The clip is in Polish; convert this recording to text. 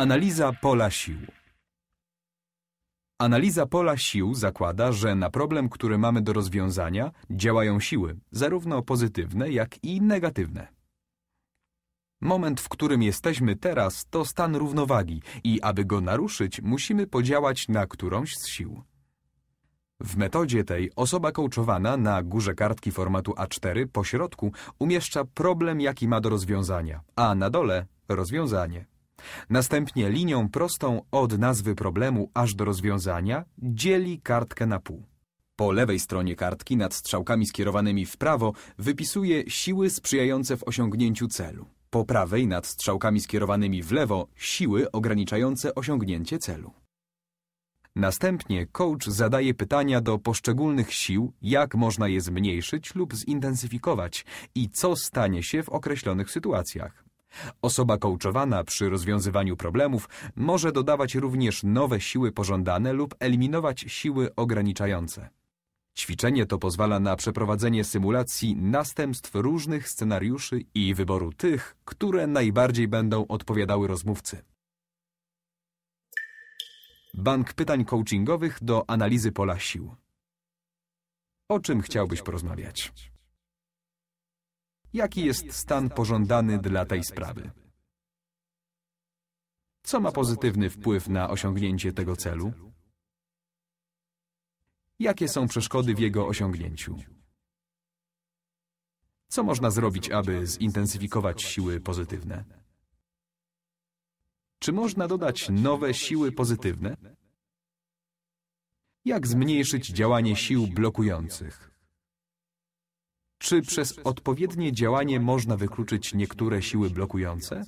Analiza pola sił. Analiza pola sił zakłada, że na problem, który mamy do rozwiązania, działają siły, zarówno pozytywne, jak i negatywne. Moment, w którym jesteśmy teraz, to stan równowagi i aby go naruszyć, musimy podziałać na którąś z sił. W metodzie tej osoba coachowana na górze kartki formatu A4 po środku umieszcza problem, jaki ma do rozwiązania, a na dole rozwiązanie. Następnie linią prostą od nazwy problemu aż do rozwiązania dzieli kartkę na pół. Po lewej stronie kartki nad strzałkami skierowanymi w prawo wypisuje siły sprzyjające w osiągnięciu celu. Po prawej nad strzałkami skierowanymi w lewo siły ograniczające osiągnięcie celu. Następnie coach zadaje pytania do poszczególnych sił, jak można je zmniejszyć lub zintensyfikować i co stanie się w określonych sytuacjach. Osoba coachowana przy rozwiązywaniu problemów może dodawać również nowe siły pożądane lub eliminować siły ograniczające. Ćwiczenie to pozwala na przeprowadzenie symulacji następstw różnych scenariuszy i wyboru tych, które najbardziej będą odpowiadały rozmówcy. Bank pytań coachingowych do analizy pola sił. O czym chciałbyś porozmawiać? Jaki jest stan pożądany dla tej sprawy? Co ma pozytywny wpływ na osiągnięcie tego celu? Jakie są przeszkody w jego osiągnięciu? Co można zrobić, aby zintensyfikować siły pozytywne? Czy można dodać nowe siły pozytywne? Jak zmniejszyć działanie sił blokujących? Czy przez odpowiednie działanie można wykluczyć niektóre siły blokujące?